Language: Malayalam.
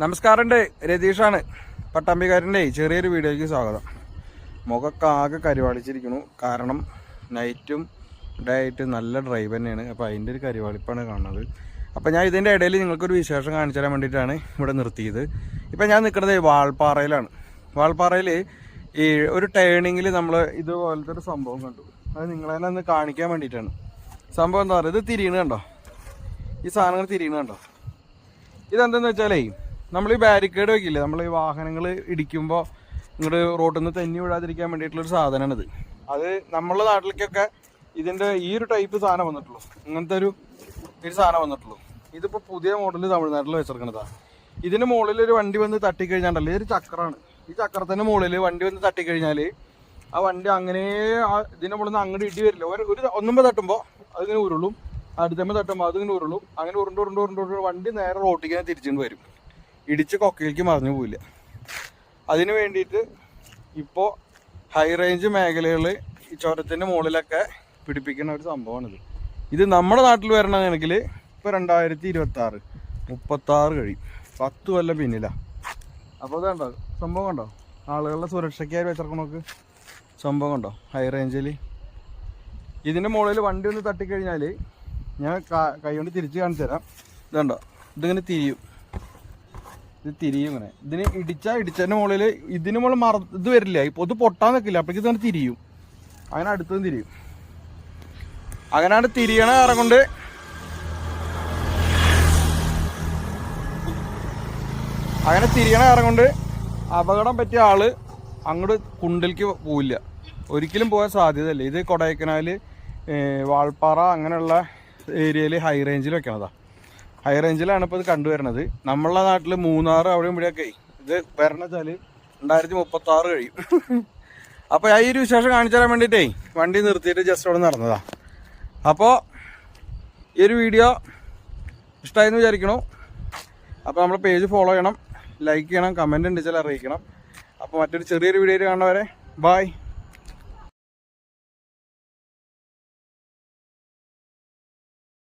നമസ്കാരമുണ്ട് രതീഷാണ്. പട്ടാമ്പിക്കാരന്റെ ചെറിയൊരു വീഡിയോയ്ക്ക് സ്വാഗതം. മുഖമൊക്കെ ആകെ കരുവാളിച്ചിരിക്കുന്നു. കാരണം നൈറ്റും ഡേ ആയിട്ട് നല്ല ഡ്രൈവ് തന്നെയാണ്. അപ്പോൾ അതിന്റെ ഒരു കരിവാളിപ്പാണ് കാണുന്നത്. അപ്പോൾ ഞാൻ ഇതിന്റെ ഇടയിൽ നിങ്ങൾക്കൊരു വിശേഷം കാണിച്ചു തരാൻ വേണ്ടിയിട്ടാണ് ഇവിടെ നിർത്തിയത്. ഇപ്പം ഞാൻ നിൽക്കുന്നത് വാൾപ്പാറയിലാണ്. വാൾപ്പാറയിൽ ഈ ഒരു ടേണിങ്ങിൽ നമ്മൾ ഇതുപോലത്തെ ഒരു സംഭവം കണ്ടു. അത് നിങ്ങളെ ഒന്ന് കാണിക്കാൻ വേണ്ടിയിട്ടാണ്. സംഭവം എന്താ പറയുക? ഇത് തിരിയണ കണ്ടോ? ഈ സാധനങ്ങൾ തിരിയണ കണ്ടോ? ഇതെന്തെന്ന് വെച്ചാലേ നമ്മൾ ഈ ബാരിക്കേഡ് വെക്കില്ലേ? നമ്മൾ ഈ വാഹനങ്ങൾ ഇടിക്കുമ്പോൾ ഇങ്ങോട്ട് റോഡിൽ നിന്ന് തെന്നി വിടാതിരിക്കാൻ വേണ്ടിയിട്ടുള്ളൊരു സാധനമാണിത് അത് നമ്മളെ നാട്ടിലേക്കൊക്കെ ഇതിന്റെ ഈ ഒരു ടൈപ്പ് സാധനം വന്നിട്ടുള്ളൂ. ഇങ്ങനത്തെ ഒരു ഒരു സാധനം വന്നിട്ടുള്ളൂ. ഇതിപ്പോൾ പുതിയ മോഡൽ തമിഴ്നാട്ടിൽ വെച്ചിരിക്കണതാണ് ഇതിന് മുകളിൽ ഒരു വണ്ടി വന്ന് തട്ടിക്കഴിഞ്ഞാണ്ടല്ലോ? ഇതൊരു ചക്രമാണ്. ഈ ചക്രത്തിന്റെ മുകളിൽ വണ്ടി വന്ന് തട്ടിക്കഴിഞ്ഞാൽ ആ വണ്ടി അങ്ങനെ ഇതിന്റെ മുകളിൽ നിന്ന് അങ്ങോട്ട് ഇടി വരില്ല. ഒരു ഒരു ഒന്നുമ്പോൾ തട്ടുമ്പോൾ അതിങ്ങനെ ഉരുളും അടുത്തമ്മ തട്ടുമ്പോൾ അതിങ്ങനെ ഉരുളും അങ്ങനെ ഉരുണ്ട് ഉരുണ്ട് ഉരുണ്ട് ഉരുണ്ട് വണ്ടി നേരെ റോട്ടിക്കാൻ തന്നെ തിരിച്ചുകൊണ്ട് വരും. ഇടിച്ച് കൊക്കയിലേക്ക് മറിഞ്ഞു പോവില്ല അതിന് വേണ്ടിയിട്ട് ഇപ്പോൾ ഹൈ റേഞ്ച് മേഖലകളിൽ ഈ ചുരത്തിന്റെ മുകളിലൊക്കെ പിടിപ്പിക്കുന്ന ഒരു സംഭവമാണിത്. ഇത് നമ്മുടെ നാട്ടിൽ വരണമെങ്കിൽ ഇപ്പോൾ രണ്ടായിരത്തി ഇരുപത്തി ആറ് മുപ്പത്താറ് കഴിയും. പത്ത് കൊല്ലം പിന്നിലാണ് അപ്പോൾ കണ്ടോ? സംഭവം കണ്ടോ? ആളുകളുടെ സുരക്ഷയ്ക്കായി വെച്ചിറക്കണോക്ക് സംഭവം കണ്ടോ? ഹൈ റേഞ്ചിൽ ഇതിന്റെ മുകളിൽ വണ്ടി ഒന്ന് തട്ടിക്കഴിഞ്ഞാൽ ഞാൻ കൈ കൊണ്ട് തിരിച്ച് കാണിച്ചു തരാം ഇതുണ്ടോ ഇതിങ്ങനെ തിരിയും. ഇത് തിരിയും ഇങ്ങനെ. ഇതിന് ഇടിച്ചാൽ ഇടിച്ചതിന്റെ മുകളിൽ ഇതിന് മുകളിൽ മറ ഇത് വരില്ല. ഇപ്പോൾ ഇത് പൊട്ടാൻ നിൽക്കില്ല അപ്പോഴേക്കും ഇതങ്ങനെ തിരിയും. അങ്ങനെ അടുത്തതും തിരിയും. അങ്ങനെയാണ് തിരിയണ കാരണം കൊണ്ട് അങ്ങനെ തിരിയണ കാരണം കൊണ്ട് അപകടം പറ്റിയ ആൾ അങ്ങോട്ട് കുണ്ടിലേക്ക് പോവില്ല. ഒരിക്കലും പോകാൻ സാധ്യതയില്ല. ഇത് കൊടൈക്കനാൽ വാൾപ്പാറ അങ്ങനെയുള്ള ഏരിയയിൽ ഹൈ റേഞ്ചിൽ വെക്കണതാ. ഹൈ റേഞ്ചിലാണ് ഇപ്പോൾ ഇത് കണ്ടുവരണത് നമ്മളെ നാട്ടിൽ മൂന്നാർ അവിടെ ഇവിടെയൊക്കെ ഇത് വരണ വെച്ചാൽ രണ്ടായിരത്തി മുപ്പത്തി ആറ് കഴിയും അപ്പോൾ ഈ ഒരു വിശേഷം കാണിച്ചു തരാൻ വേണ്ടിയിട്ടേ വണ്ടി നിർത്തിയിട്ട് ജസ്റ്റ് അവിടെ നടന്നതാ. അപ്പോൾ ഈ ഒരു വീഡിയോ ഇഷ്ടമായെന്ന് വിചാരിക്കണു. അപ്പോൾ നമ്മളെ പേജ് ഫോളോ ചെയ്യണം ലൈക്ക് ചെയ്യണം കമന്റ് ഉണ്ടെച്ചാൽ അറിയിക്കണം. അപ്പോൾ മറ്റൊരു ചെറിയൊരു വീഡിയോയിൽ കാണുന്നവരെ ബായ്